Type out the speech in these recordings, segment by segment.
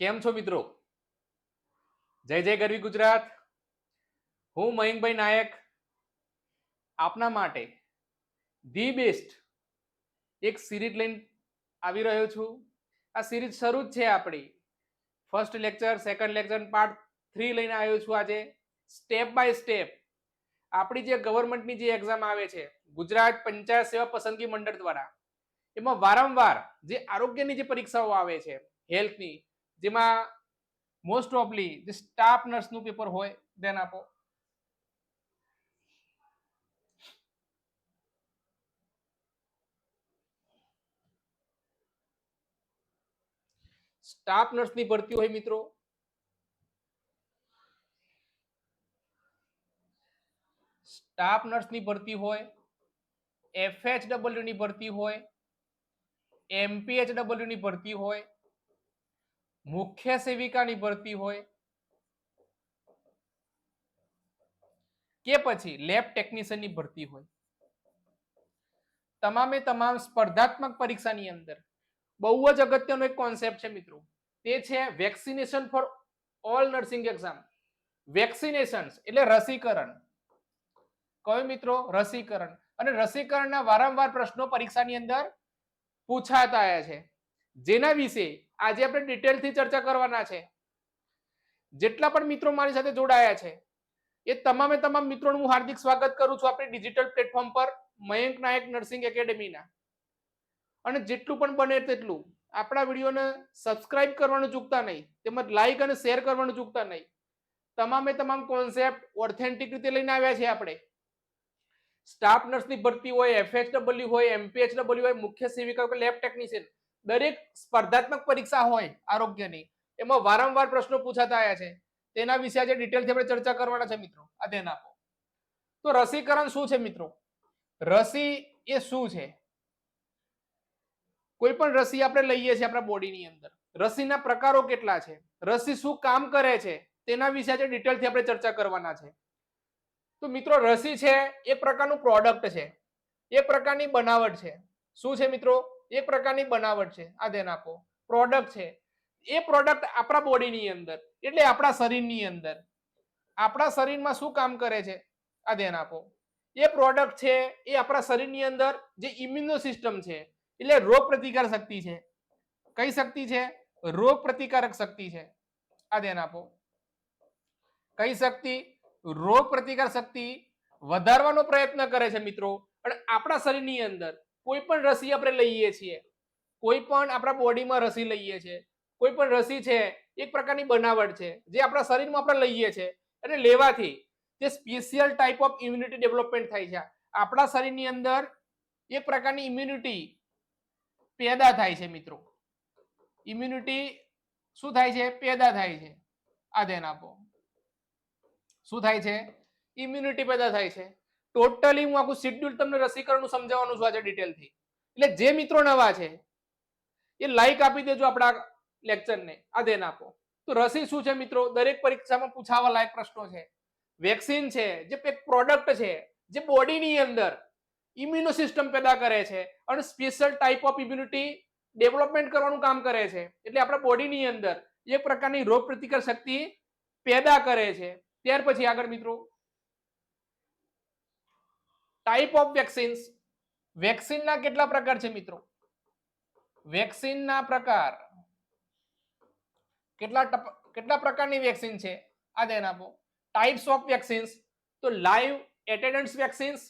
કેમ છો મિત્રો? જય જય ગરવી ગુજરાત. હું મયંકભાઈ નાયક. આપના માટે ધી બેસ્ટ એક સિરીઝ લઈને આવી રહ્યો છું. આ સિરીઝ શરૂ જ છે આપણી. First lecture second lecture part three લઈને આવ્યો છું આજે. સ્ટેપ બાય સ્ટેપ આપણી જે ગવર્મેન્ટની જે એક્ઝામ આવે છે, ગુજરાત પંચાયત સેવા પસંદગી મંડળ દ્વારા, એમાં વારંવાર જે આરોગ્યની જે પરીક્ષાઓ આવે છે હેલ્થની જેમાં મોસ્ટ ઓફલી જે સ્ટાફ નર્સનું પેપર હોય ધ્યાન આપો. સ્ટાફ નર્સની ભરતી હોય મિત્રો. સ્ટાફ નર્સની ભરતી હોય એફએચડબલ્યુ ની ભરતી હોય એમપીએચડબલ્યુ ની ભરતી હોય મુખ્ય સેવિકાની ભરતી હોય કે પછી લેબ ટેકનિશિયનની ભરતી હોય. તમામે તમામ સ્પર્ધાત્મક પરીક્ષાની અંદર બહુ જ અગત્યનો એક કોન્સેપ્ટ છે મિત્રો. તે છે vaccination for all nursing exam vaccination એટલે રસીકરણ. કયો મિત્રો, રસીકરણ. અને રસીકરણના વારંવાર પ્રશ્નો પરીક્ષાની અંદર પૂછાતા આવ્યા છે. જેના વિશે આજે આપણે ડિટેલથી ચર્ચા કરવાના છે. જેટલા પણ મિત્રો મારી સાથે જોડાયા છે, એ તમામે તમામ મિત્રોનું હું હાર્દિક સ્વાગત કરું છું આપણી ડિજિટલ પ્લેટફોર્મ પર મયંક નાયક નર્સિંગ એકેડેમીના અને જેટલું પણ બને તેટલું. આપણા વિડીયોને સબસ્ક્રાઇબ કરવાનું ચૂકતા નહીં, તેમજ લાઇક અને શેર કરવાનું ચૂકતા નહીં. તમામે તમામ કોન્સેપ્ટ ઓથેન્ટિક રીતે લઈને આવ્યા છે આપણે. સ્ટાફ નર્સની ભરતી હોય એફએચડબલ્યુ હોય એમપીએચડબલ્યુ હોય, મુખ્ય સેવિકા લેબ ટેકનિશિયન દરેક સ્પર્ધાત્મક પરીક્ષા હોય આરોગ્યની, એમાં વારંવાર પ્રશ્નો પૂછાતા આવ્યા છે. તેના વિશે આજે ડિટેલથી આપણે ચર્ચા કરવાના છે મિત્રો. આ ધ્યાન આપો. તો રસીકરણ શું છે મિત્રો? રસી એ શું છે? કોઈ પણ રસી આપણે લઈએ છીએ આપણા બોડીની અંદર. રસીના પ્રકારો કેટલા છે? રસી શું કામ કરે છે? તેના વિશે આજે ડિટેલથી આપણે ચર્ચા કરવાના છે. તો મિત્રો રસી છે એક પ્રકારનું પ્રોડક્ટ છે. એક પ્રકારની બનાવટ છે. શું છે મિત્રો? એક પ્રકારની બનાવટ છે. આ ધ્યાન આપો. પ્રોડક્ટ છે. એ પ્રોડક્ટ આપણા બોડીની અંદર, એટલે આપણા શરીરની અંદર. આપણા શરીરમાં શું કામ કરે છે? આ ધ્યાન આપો. એ પ્રોડક્ટ છે, એ આપણા શરીરની અંદર જે ઇમ્યુનો સિસ્ટમ છે, એટલે રોગ પ્રતિકાર શક્તિ છે. કઈ શક્તિ છે? રોગ પ્રતિકારક શક્તિ છે. આ ધ્યાન આપો. કઈ શક્તિ? રોગ પ્રતિકાર શક્તિ વધારવાનો પ્રયત્ન કરે છે મિત્રો. અને આપણા શરીરની અંદર કોઈ પણ રસી આપણે લઈએ છીએ, કોઈ પણ આપણા બોડીમાં રસી લઈએ છીએ કોઈ પણ રસી છે, એક પ્રકારની બનાવટ છે, જે આપણા શરીરમાં આપણે લઈએ છીએ અને લેવાથી તે special type of immunity development થાય છે. આપણા શરીરની અંદર એક પ્રકારની ઇમ્યુનિટી પેદા થાય છે મિત્રો. ઇમ્યુનિટી શું થાય છે? પેદા થાય છે. આ ધ્યાન આપો. શું થાય છે? ઇમ્યુનિટી પેદા થાય છે. ટોટલી હું આખું શિડ્યુલ તમને રસીકરણનું સમજાવવાનું છું આજે ડિટેલથી એટલે જે મિત્રો નવા છે, એ લાઈક આપી દેજો આપણા લેક્ચરને આ ધ્યાન આપો. તો રસી શું છે મિત્રો? દરેક પરીક્ષામાં પૂછાવા લાયક પ્રશ્નો છે. વેક્સિન છે, જે પ્રોડક્ટ છે, જે બોડીની અંદર ઇમ્યુનો સિસ્ટમ પેદા કરે છે અને special type of immunity development કરવાનું કામ કરે છે. એટલે આપણા બોડીની અંદર એક પ્રકારની રોગ પ્રતિકાર શક્તિ પેદા કરે છે. ત્યાર પછી આગળ મિત્રો ટાઈપ ઓફ વેક્સિન્સ વેક્સિનના કેટલા પ્રકાર છે મિત્રો? વેક્સિનના પ્રકાર. કેટલા કેટલા પ્રકારની વેક્સિન છે? આ ધ્યાન આપો. ટાઈપ્સ ઓફ વેક્સિન્સ તો live attenuated vaccines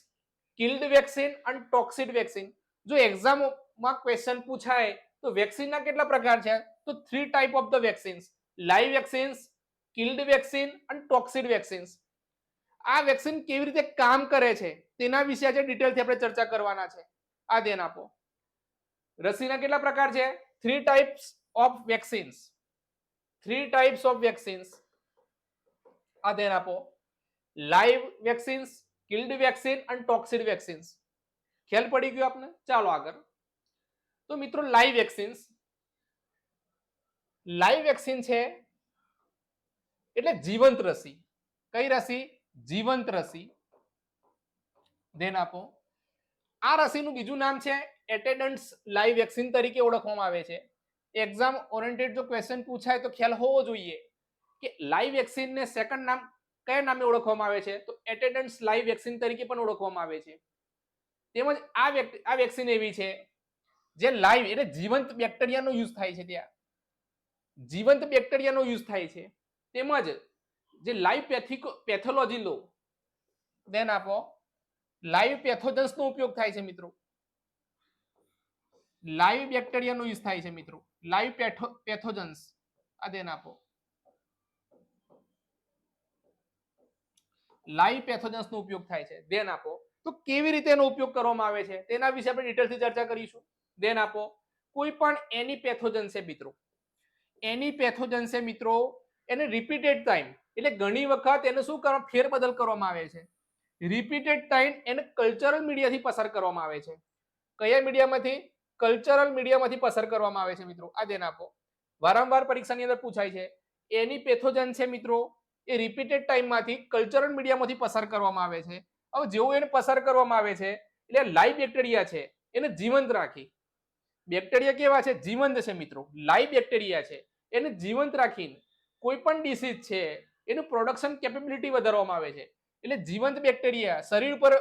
killed vaccine અને ટોક્સિડ વેક્સિન જો એક્ઝામમાં ક્વેશ્ચન પૂછાય, તો વેક્સિનના કેટલા પ્રકાર છે? તો three type of the vaccines live vaccines killed vaccine અને ટોક્સિડ વેક્સિન્સ આ વેક્સિન કેવી રીતે કામ કરે છે તેના વિશે આજે ડિટેલથી આપણે ચર્ચા કરવાના છે. આ ધ્યાન આપો. રસીના કેટલા પ્રકાર છે? Three types of vaccines three types of vaccines આ ધ્યાન આપો. લાઈવ વેક્સિન્સ કિલ્ડ વેક્સિન અને ટોક્સિડ વેક્સિન્સ ખ્યાલ પડી ગયો આપને? ચાલો આગળ. તો મિત્રો લાઈવ વેક્સિન્સ લાઈવ વેક્સિન છે એટલે જીવંત રસી. કઈ રસી? જીવંત રસી. ધ્યાન આપો. આ રસીનું બીજું નામ છે એટેડન્ટ્સ લાઈવ વેક્સિન તરીકે ઓળખવામાં આવે છે. એક્ઝામ ઓરિએન્ટેડ જો ક્વેશ્ચન પૂછાય તો ખ્યાલ હોવો જોઈએ કે લાઈવ વેક્સિનને સેકન્ડ નામ કયા નામે ઓળખવામાં આવે છે? તો એટેડન્ટ્સ લાઈવ વેક્સિન તરીકે પણ ઓળખવામાં આવે છે. તેમજ આ આ વેક્સિન એવી છે જે લાઈવ એટલે જીવંત બેક્ટેરિયાનો યુઝ થાય છે ત્યાં. જીવંત બેક્ટેરિયાનો યુઝ થાય છે. તેમજ જે લાઈવ પેથિક પેથોલોજી લો દેન આપો. લાઈવ પેથોજન્સ નો ઉપયોગ થાય છે મિત્રો. લાઈવ બેક્ટેરિયાનો યુઝ થાય છે મિત્રો. લાઈવ પેથોજન્સ આ દેન આપો. લાઈવ પેથોજન્સ નો ઉપયોગ થાય છે. દેન આપો. તો કેવી રીતે એનો ઉપયોગ કરવામાં આવે છે? તેના વિશે આપણે ડિટેલથી ચર્ચા કરીશું. દેન આપો. કોઈ પણ એની પેથોજન છે મિત્રો. એની પેથોજન છે મિત્રો, એને રિપીટેડ ટાઈમ એટલે ઘણી વખત એને શું કરવા ફેરબદલ કરવામાં આવે છે. રિપીટેડ ટાઈમ એને કલ્ચરલ મીડિયાથી પસાર કરવામાં આવે છે. કયા મીડિયામાંથી કલ્ચરલ મીડિયામાંથી પસાર કરવામાં આવે છે મિત્રો. આ દેન આપો. વારંવાર પરીક્ષાની અંદર પૂછાય છે, એની પેથોજન છે મિત્રો? એ રિપીટેડ ટાઈમમાંથી કલ્ચરલ મીડિયામાંથી પસાર કરવામાં આવે છે. હવે જેવું એને પસાર કરવામાં આવે છે, એટલે લાઈવ બેક્ટેરિયા છે, એને જીવંત રાખી. બેક્ટેરિયા કેવા છે? જીવંત છે મિત્રો. લાઈવ બેક્ટેરિયા છે. એને જીવંત રાખીને કોઈ પણ ડિસીઝ છે એનું પ્રોડક્શન કેપેબિલિટી વધારવામાં આવે છે. એટલે જીવંત બેક્ટેરિયા શરીર ઉપર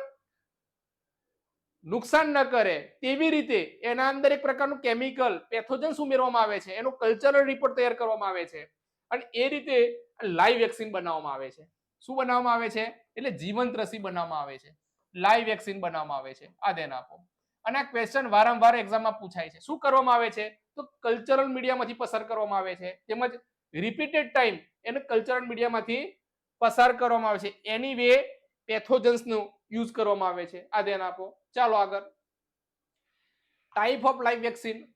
નુકસાન ન કરે તેવી રીતે એના અંદર એક પ્રકારનું કેમિકલ પેથોજન્સ ઉમેરવામાં આવે છે. એનો કલ્ચરલ રિપોર્ટ તૈયાર કરવામાં આવે છે. અને એ રીતે લાઈવ વેક્સિન બનાવવામાં આવે છે. શું બનાવવામાં આવે છે? એટલે જીવંત રસી બનાવવામાં આવે છે. લાઈવ વેક્સિન બનાવવામાં આવે છે. આ ધ્યાન આપો. અને આ ક્વેશ્ચન વારંવાર એક્ઝામમાં પૂછાય છે. શું કરવામાં આવે છે? તો કલ્ચરલ મીડિયામાંથી પસાર કરવામાં આવે છે. તેમજ રિપીટેડ ટાઈમ એને કલ્ચરલ મીડિયામાંથી પસાર કરવામાં આવે છે. એની વે પેથોજન્સનો યુઝ કરવામાં આવે છે. આ ધ્યાન આપો. ચાલો આગળ. ટાઈપ ઓફ લાઈવ વેક્સિન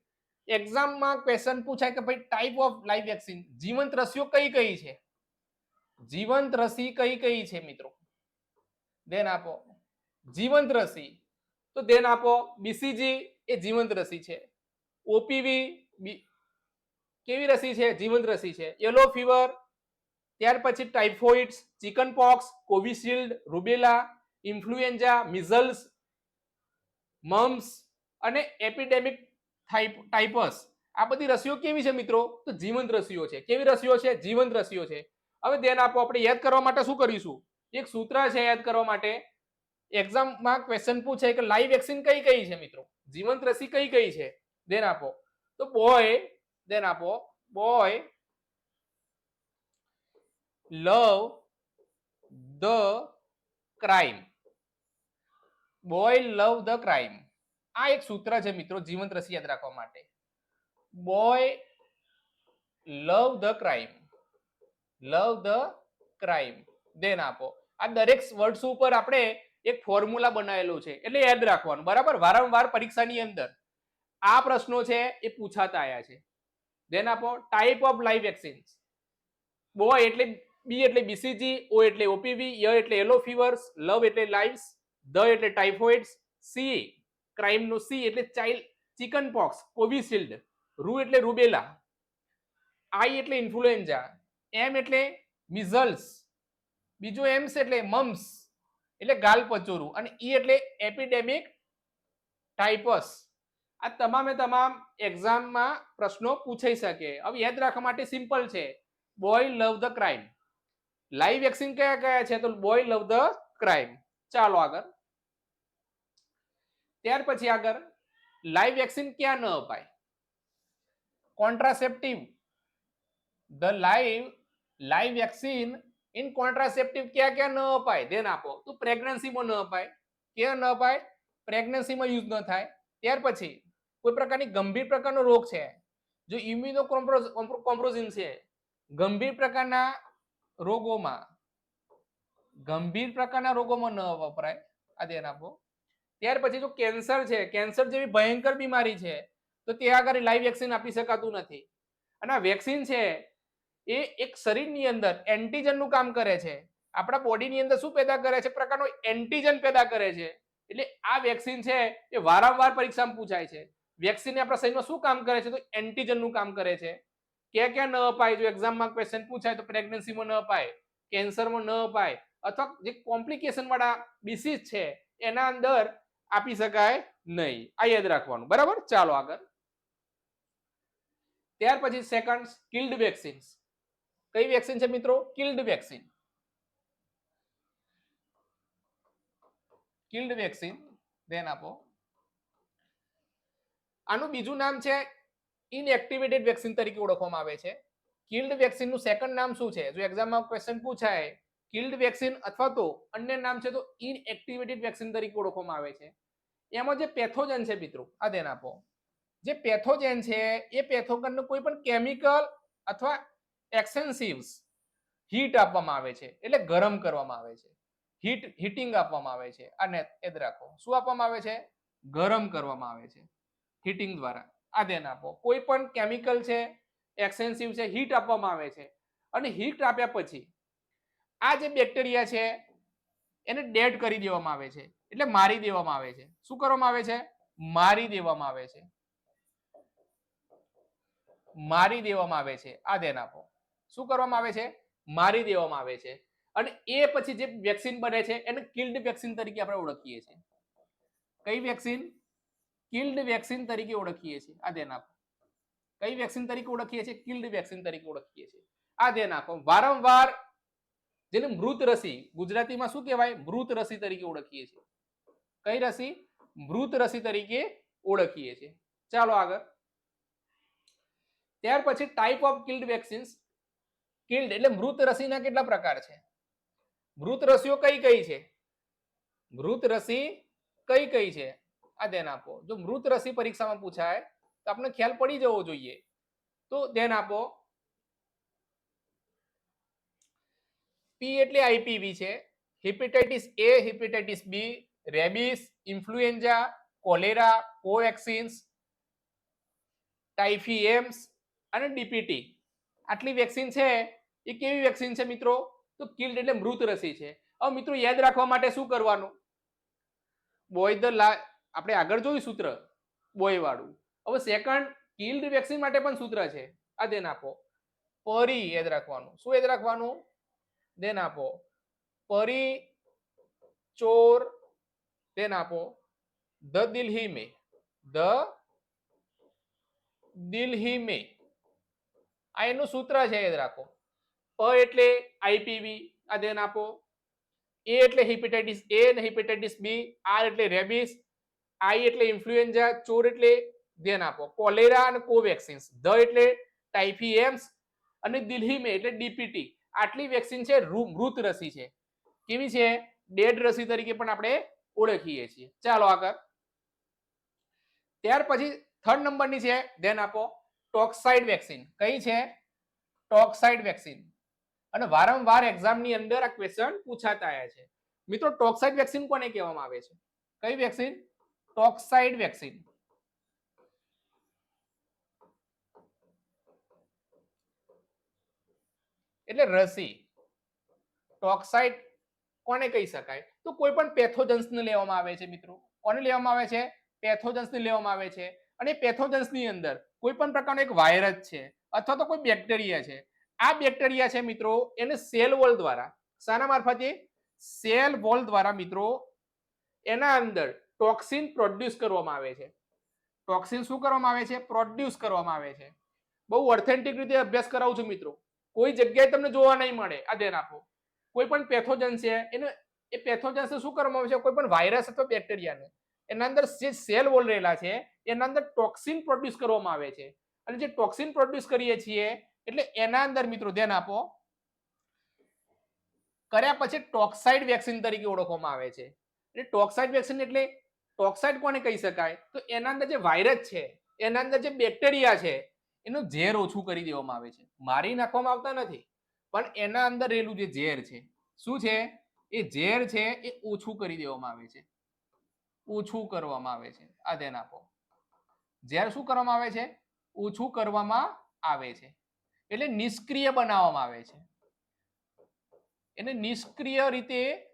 એક્ઝામમાં ક્વેશ્ચન પૂછાય કે ભાઈ ટાઈપ ઓફ લાઈવ વેક્સિન જીવંત રસીઓ કઈ કઈ છે? જીવંત રસી કઈ કઈ છે મિત્રો? દેન આપો. જીવંત રસી. તો ધ્યાન આપો બીસીજી એ જીવંત રસી છે. ઓપીવી કેવી રસી છે? જીવંત રસી છે. યલો ફીવર ત્યાર પછી typhoids chicken pox Covishield rubella influenza measles mumps અને એપિડેમિક ટાઇપસ આ બધી રસીઓ કેવી છે મિત્રો? તો જીવંત રસીઓ છે. કેવી રસીઓ છે? જીવંત રસીઓ છે. હવે ધ્યાન આપો, આપણે યાદ કરવા માટે શું કરીશું? એક સૂત્ર છે યાદ કરવા માટે. એક્ઝામમાં ક્વેશ્ચન પૂછે કે લાઈવ વેક્સિન કઈ કઈ છે મિત્રો? જીવંત રસી કઈ કઈ છે? દેન આપો. તો બોય દેન આપો. Boy love the crime boy love the crime આ એક સૂત્ર છે મિત્રો જીવંત રસી યાદ રાખવા માટે. Boy love the crime love the crime દેન આપો. આ દરેક વર્ડ્સ ઉપર આપણે એક ફોર્મ્યુલા બનાવેલું છે. એટલે યાદ રાખવાનું. બરાબર? વારંવાર પરીક્ષાની અંદર આ પ્રશ્નો છે એ પૂછાતા આવ્યા છે. દેન આપો type of live vaccines boy એટલે બી એટલે બીસીજી ઓ એટલે ઓપીવી ય એટલે યલો ફીવર્સ લવ એટલે લાઇવ્સ ધ એટલે ટાઇફોઇડ્સ સી ક્રાઇમ નો સી એટલે ચાઇલ્ડ ચિકન પોક્સ કોવિશિલ્ડ રૂ એટલે રૂબેલા આઈ એટલે ઇન્ફ્લુએન્ઝા એમ એટલે મિઝલ્સ બીજો એમ્સ એટલે મમ્સ એટલે ગાલ પચોરું અને ઈ એટલે એપિડેમિક ટાઇપસ આ તમામે તમામ એક્ઝામમાં પ્રશ્નો પૂછાઈ શકે. હવે યાદ રાખવા માટે સિમ્પલ છે. Boy love the crime live vaccine કયા કયા છે તો બોય લવ ધ ક્રાઇમ ચાલો આગળ. ત્યાર પછી આગળ. લાઈવ વેક્સિન ક્યાં ન અપાય? Contraceptive the live live vaccine in contraceptive ક્યાં ક્યાં ન અપાય? ધ્યાન આપો. તો પ્રેગ્નન્સીમાં ન અપાય. ક્યાં ન અપાય? પ્રેગ્નન્સીમાં યુઝ ન થાય. ત્યાર પછી, કોઈ પ્રકારની ગંભીર પ્રકારનો રોગ છે. જો ઇમ્યુનો કોમ્પ્રોઝિન છે. ગંભીર પ્રકારના રોગોમાં, ગંભીર પ્રકારના રોગોમાં ન વપરાય, આ ધ્યાન આપો. ત્યાર પછી જો કેન્સર છે, કેન્સર જેવી ભયંકર બીમારી છે, તો ત્યાં આગળ લાઈવ વેક્સિન આપી શકાતું નથી. અને આ વેક્સિન છે, એ એક શરીરની અંદર એન્ટીજનનું કામ કરે છે. આપણા બોડીની અંદર શું પેદા કરે છે? પ્રકારનો એન્ટીજન પેદા કરે છે. એટલે આ વેક્સિન છે, એ વારંવાર પરીક્ષામાં પૂછાય છે. વેક્સિન આપણા શરીરમાં શું કામ કરે છે? તો એન્ટીજનનું કામ કરે છે. ક્યાં ક્યાં ન અપાય? જો એક્ઝામમાં ક્વેશ્ચન પૂછાય તો પ્રેગ્નન્સીમાં ન અપાય કેન્સરમાં ન અપાય, અથવા જે કોમ્પ્લિકેશન વાળા ડિસીઝ છે, એના અંદર આપી શકાય નહીં. આ યાદ રાખવાનું. બરાબર? ચાલો આગળ. ત્યાર પછી સેકન્ડ કિલ્ડ વેક્સિન્સ કઈ વેક્સિન છે મિત્રો? કિલ્ડ વેક્સિન કિલ્ડ વેક્સિન ધ્યાન આપો. આનું બીજું નામ છે ઇનએક્ટિવેટેડ વેક્સિન તરીકે ઓળખવામાં આવે છે. કિલ્ડ વેક્સિનનું સેકન્ડ નામ શું છે? જો એક્ઝામમાં ક્વેશ્ચન પૂછાય કિલ્ડ વેક્સિન અથવા તો અન્ય નામ છે તો ઇનએક્ટિવેટેડ વેક્સિન તરીકે ઓળખવામાં આવે છે. એમાં જે પેથોજન છે મિત્રો, આ ધ્યાન આપો. જે પેથોજેન છે, એ પેથોજનનું કોઈ પણ કેમિકલ અથવા એક્સેન્સિવ્સ હીટ આપવામાં આવે છે. એટલે ગરમ કરવામાં આવે છે. હીટ હીટિંગ આપવામાં આવે છે. અને યાદ રાખો. શું આપવામાં આવે છે? ગરમ કરવામાં આવે છે. હીટિંગ દ્વારા. આ આપો. કોઈ પણ કેમિકલ છે એક્સેન્સિવ છે હીટ આપવામાં આવે છે. અને હીટ આપ્યા પછી આ જે બેક્ટેરિયા છે, એને ડેડ કરી દેવામાં આવે છે. એટલે મારી દેવામાં આવે છે. શું કરવામાં આવે છે? મારી દેવામાં આવે છે. મારી દેવામાં આવે છે. આ ધ્યાન આપો. શું કરવામાં આવે છે? મારી દેવામાં આવે છે. અને એ પછી જે વેક્સિન બને છે, એને કિલ્ડ વેક્સિન તરીકે આપણે ઓળખીએ છીએ. કઈ વેક્સિન કિલ્ડ વેક્સિન તરીકે ઓળખીએ છીએ. આ ધ્યાન આપો. કઈ વેક્સિન તરીકે ઓળખીએ છીએ? કિલ્ડ વેક્સિન તરીકે ઓળખીએ છીએ. આ ધ્યાન આપો. વારંવાર જેને મૃત રસી, ગુજરાતીમાં શું કહેવાય? મૃત રસી તરીકે ઓળખીએ છીએ. કઈ રસી? મૃત રસી તરીકે ઓળખીએ છીએ. ચાલો આગળ. ત્યાર પછી type of killed vaccines killed એટલે મૃત રસીના કેટલા પ્રકાર છે? મૃત રસીઓ કઈ કઈ છે? મૃત રસી કઈ કઈ છે? આ ધ્યાન આપો. જો મૃત રસી પરીક્ષામાં પૂછાય, તો આપણે ખ્યાલ પડી જવો જોઈએ. તો ધ્યાન આપો. પી એટલે આઈપીવી છે. Hepatitis A hepatitis B rabies influenza cholera Covaxins ટાઇફીએમ્સ અને ડીપીટી આટલી વેક્સિન છે. એ કેવી વેક્સિન છે મિત્રો? તો કિલ્ડ એટલે મૃત રસી છે. હવે મિત્રો યાદ રાખવા માટે શું કરવાનું? બોય ધ આપણે આગળ જોયું સૂત્ર બોય વાળું હવે સેકન્ડ કિલ્ડ વેક્સિન માટે પણ સૂત્ર છે. આ દેન આપો. પરી યાદ રાખવાનું. શું યાદ રાખવાનું? દેન આપો. પરી, ચોર દેન આપો. ધ દિલ્હી મે. ધ દિલ્હી મે. આ એનું સૂત્ર છે, યાદ રાખો. પ એટલે આઈપીવી આ ધ્યાન આપો. એ એટલે હિપેટાઇટિસ એ અને હિપેટાઇટિસ બી. આર એટલે રેબિસ. આઈ એટલે ઇન્ફ્લુએન્ઝા ચોર એટલે ધ્યાન આપો. કોલેરા અને કોવેક્સિન્સ. ધ એટલે ટાઇફીએમ્સ અને દિલ્હી મે એટલે ડીપીટી. આટલી વેક્સિન છે મૃત રસી છે. કેવી છે? ડેડ રસી તરીકે પણ આપણે ઓળખીએ છીએ. ચાલો આગળ. ત્યાર પછી થર્ડ નંબરની છે, ધ્યાન આપો, ટોક્સાઇડ વેક્સિન. કઈ છે? Toxoid vaccine. અને વારંવાર એક્ઝામની અંદર આ ક્વેશ્ચન પૂછાતા આવ્યા છે. મિત્રો, ટોક્સાઇડ વેક્સિન કોને કહેવામાં આવે છે? કઈ વેક્સિન? Toxoid vaccine. એટલે રસી. ટોક્સાઇડ કોને કહી શકાય? તો કોઈ પણ પેથોજન્સ ને લેવામાં આવે છે મિત્રો. કોને લેવામાં આવે છે? પેથોજન્સ ને લેવામાં આવે છે. અને પેથોજન્સની અંદર કોઈ પણ પ્રકારનો એક વાયરસ છે અથવા તો કોઈ બેક્ટેરિયા છે. આ બેક્ટેરિયા છે મિત્રો, એને સેલ વોલ દ્વારા, શાના મારફતે સેલ વોલ દ્વારા મિત્રો, એના અંદર ટોક્સિન પ્રોડ્યુસ કરવામાં આવે છે. ટોક્સિન શું કરવામાં આવે છે? પ્રોડ્યુસ કરવામાં આવે છે. બહુ ઓથેન્ટિક રીતે અભ્યાસ કરાવું છું મિત્રો. કોઈ જગ્યાએ તમને જોવા નહીં મળે. આ ધ્યાન આપો. કોઈ પણ પેથોજન છે, એને, એ પેથોજન શું કરવામાં આવે છે? કોઈ પણ વાયરસ અથવા બેક્ટેરિયાને એના અંદર જે સેલ વોલ રહેલા છે, એના અંદર ટોક્સિન પ્રોડ્યુસ કરવામાં આવે છે. અને જે ટોક્સિન પ્રોડ્યુસ કરીએ છીએ, એટલે એના અંદર મિત્રો ધ્યાન આપો. કર્યા પછી ટોક્સાઇડ વેક્સિન તરીકે ઓળખવામાં આવે છે. એટલે ટોક્સાઇડ વેક્સિન એટલે ટોક્સાઇડ કોને કહી શકાય? તો એના અંદર જે વાયરસ છે, એના અંદર જે બેક્ટેરિયા છે, એનું ઝેર ઓછું કરી દેવામાં આવે છે. મારી નાખવામાં આવતા નથી, પણ એના અંદર રહેલું જે ઝેર છે, શું છે? એ ઝેર છે, એ ઓછું કરી દેવામાં આવે છે. ઓછું કરવામાં આવે છે. આ ધ્યાન આપો. ઝેર શું કરવામાં આવે છે? ઓછું કરવામાં આવે છે. એટલે નિષ્ક્રિય બનાવવામાં આવે છે. એને નિષ્ક્રિય રીતે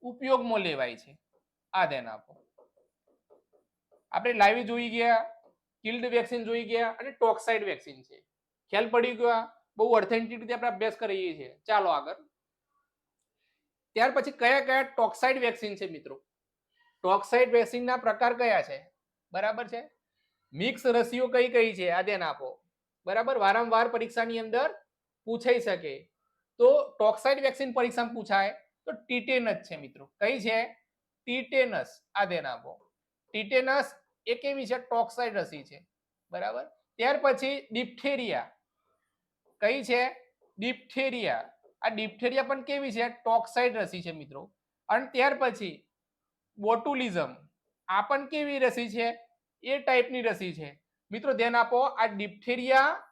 ઉપયોગમાં લેવાય છે. આ ધ્યાન આપો. આપણે લાઈવ જોઈ ગયા કિલ્ડ વેક્સિન જોઈ ગયા અને ટોક્સાઇડ વેક્સિન છે. ખ્યાલ પડી ગયો? બહુ ઓથેન્ટિક રીતે આપણે અભ્યાસ કરીએ છીએ. ચાલો આગળ. ત્યાર પછી કયા કયા ટોક્સાઇડ વેક્સિન છે મિત્રો? ટોક્સાઇડ વેક્સિનના પ્રકાર કયા છે? બરાબર છે? મિક્સ રસીઓ કઈ કઈ છે? આ ધ્યાન આપો. બરાબર? વારંવાર પરીક્ષાની અંદર પૂછાઈ શકે. તો ટોક્સાઇડ વેક્સિન પરીક્ષામાં પૂછાય તો ટીટેનસ છે મિત્રો. કઈ છે? ટીટેનસ આ ધ્યાન આપો. ટીટેનસ એ કેવી છે, ટોક્સાઇડ રસી છે. બરાબર? ત્યાર પછી ડિપ્થેરિયા. કઈ છે? ડિપ્થેરિયા. આ ડિપ્થેરિયા પણ કેવી છે? ટોક્સાઇડ રસી છે મિત્રો. અને ત્યાર પછી બોટુલિઝમ. આ પણ કેવી રસી છે? એ ટાઈપની રસી છે. મિત્રો ધ્યાન આપો, આ ડિપ્થેરિયા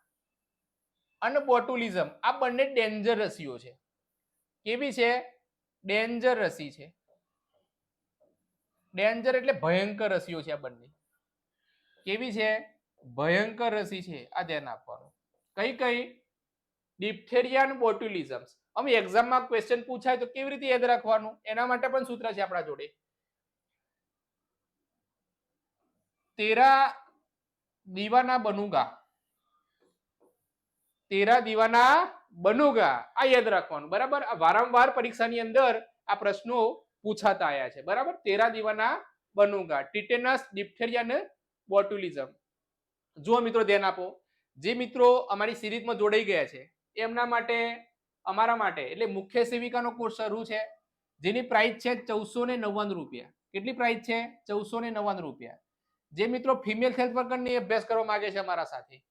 અને બોટુલિઝમ, આ બંને ડેન્જર રસીઓ છે. કેવી છે? ડેન્જર રસી છે. ડેન્જર એટલે ભયંકર રસીઓ છે આ બંને. કેવી છે? ભયંકર રસી છે આ ધ્યાન આપવાનું. કઈ કઈ? ડિપ્થેરિયાન અને બોટ્યુલિઝમ અમે એક્ઝામમાં ક્વેશ્ચન પૂછાય તો કેવી રીતે યાદ રાખવાનું? એના માટે પણ સૂત્ર છે આપણા જોડે. તેરા દીવાના બનુગા. તેરા દીવાના બનુગા. આ યાદ રાખવાનું, બરાબર? વારંવાર પરીક્ષાની અંદર આ પ્રશ્નો પૂછાતા આવ્યા છે. બરાબર? તેરા દીવાના બનુગા. ટીટેનસ ડિપ્થેરિયા બોટ્યુલિઝમ જુઓ મિત્રો ધ્યાન આપો. જે મિત્રો અમારી સિરીઝમાં જોડાઈ ગયા છે, એમના માટે, અમારા માટે, એટલે મુખ્ય સેવિકાનો કોર્સ શરૂ છે. જેની પ્રાઇસ છે ચૌદસો ને નવ્વાણું રૂપિયા. કેટલી પ્રાઇસ છે? ચૌદસો ને નવ્વાણું રૂપિયા. જે મિત્રો ફિમેલ હેલ્થ વર્કરની અભ્યાસ કરવા માંગે છે અમારા સાથે.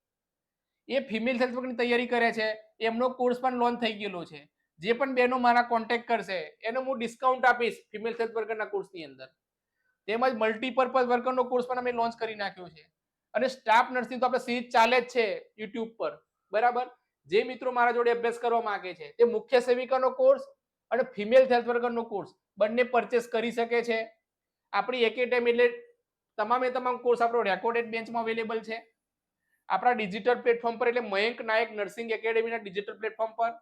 એ ફિમેલ હેલ્થ વર્કરની તૈયારી કરે છે. એમનો કોર્સ પણ લોન્ચ થઈ ગયેલો છે. જે પણ બહેનો મારા કોન્ટેક્ટ કરશે, એનો હું ડિસ્કાઉન્ટ આપીશ ફિમેલ હેલ્થ વર્કરના કોર્સની અંદર. તેમજ મલ્ટીપર્પઝ વર્કરનો કોર્સ પણ અમે લોન્ચ કરી નાખ્યો છે. અને સ્ટાફ નર્સિંગ તો આપણે સિરીઝ ચાલે જ છે યુટ્યુબ પર. બરાબર? જે મિત્રો મારા જોડે અભ્યાસ કરવા માંગે છે, તે મુખ્ય સેવિકાનો કોર્સ અને ફિમેલ હેલ્થ વર્કરનો કોર્સ બંને પરચેસ કરી શકે છે. આપણી એકેડેમી એટલે તમામે તમામ કોર્સ આપણો રેકોર્ડેડ બેન્ચમાં અવેલેબલ છે. આપણા ડિજિટલ પ્લેટફોર્મ પર એટલે મયંક નાયક નર્સિંગ એકેડેમીના ડિજિટલ પ્લેટફોર્મ પર.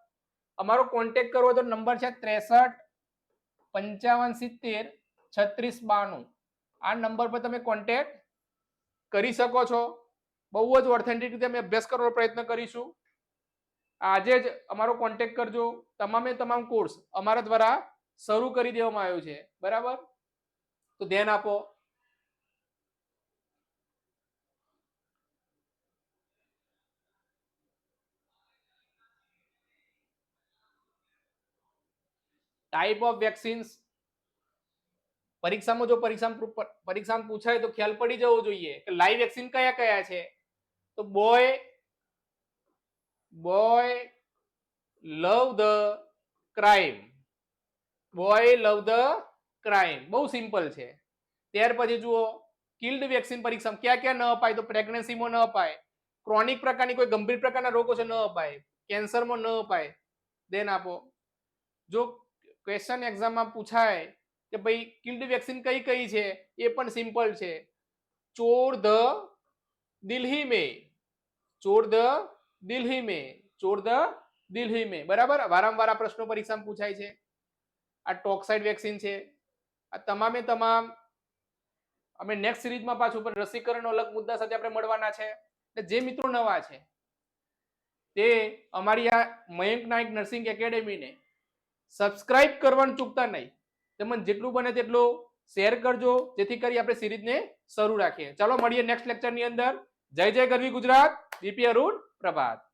અમારો કોન્ટેક્ટ કરવો તો નંબર છે ત્રેસઠ પંચાવન સિત્તેર છત્રીસ બાણું. આ નંબર પર તમે કોન્ટેક્ટ કરી શકો છો. બહુ જ ઓથેન્ટિક રીતે અમે અભ્યાસ કરવાનો પ્રયત્ન કરીશું. આજે જ અમારો કોન્ટેક્ટ કરજો. તમામે તમામ કોર્સ અમારા દ્વારા શરૂ કરી દેવામાં આવ્યો છે. બરાબર? તો ધ્યાન આપો. ટાઈપ ઓફ વેક્સિન્સ પરીક્ષામાં જો પરીક્ષામાં પૂ- પરીક્ષામાં પૂછાય તો ખ્યાલ પડી જવો જોઈએ કે લાઈવ વેક્સિન કયા કયા છે? તો boy boy love the crime boy love the crime બહુ સિમ્પલ છે. ત્યાર પછી જુઓ કિલ્ડ વેક્સિન પરીક્ષામાં ક્યાં ક્યાં ન અપાય? તો પ્રેગ્નન્સીમાં ન અપાય. ક્રોનિક પ્રકારની કોઈ ગંભીર પ્રકારના રોગો છે, ન અપાય. કેન્સરમાં ન અપાય. દેન આપો. જો ક્વેશ્ચન એક્ઝામમાં પૂછાય કે ભાઈ કિલ્ડ વેક્સિન કઈ કઈ છે? એ પણ સિમ્પલ છે. ચોર ધ દિલ્હી મે. ચોર ધ દિલ્હી મે. ચોર ધ દિલ્હી મે. બરાબર? વારંવાર આ પ્રશ્નો પરીક્ષામાં પૂછાય છે. આ ટોક્સાઇડ વેક્સિન છે. આ તમામે તમામ અમે નેક્સ્ટ સિરીઝમાં પાછું પણ રસીકરણનો અલગ મુદ્દા સાથે આપણે મળવાના છે. એટલે જે મિત્રો નવા છે, તે અમારી આ મયંક નાયક નર્સિંગ એકેડેમીને સબસ્ક્રાઇબ કરવાનું ચૂકતા નહીં. તેમજ જેટલું બને તેટલું શેર કરજો, જેથી કરી આપણે સિરીઝને શરૂ રાખીએ. ચાલો મળીએ નેક્સ્ટ લેક્ચરની અંદર. જય જય ગરવી ગુજરાત. બીપી અરુણ પ્રભાત.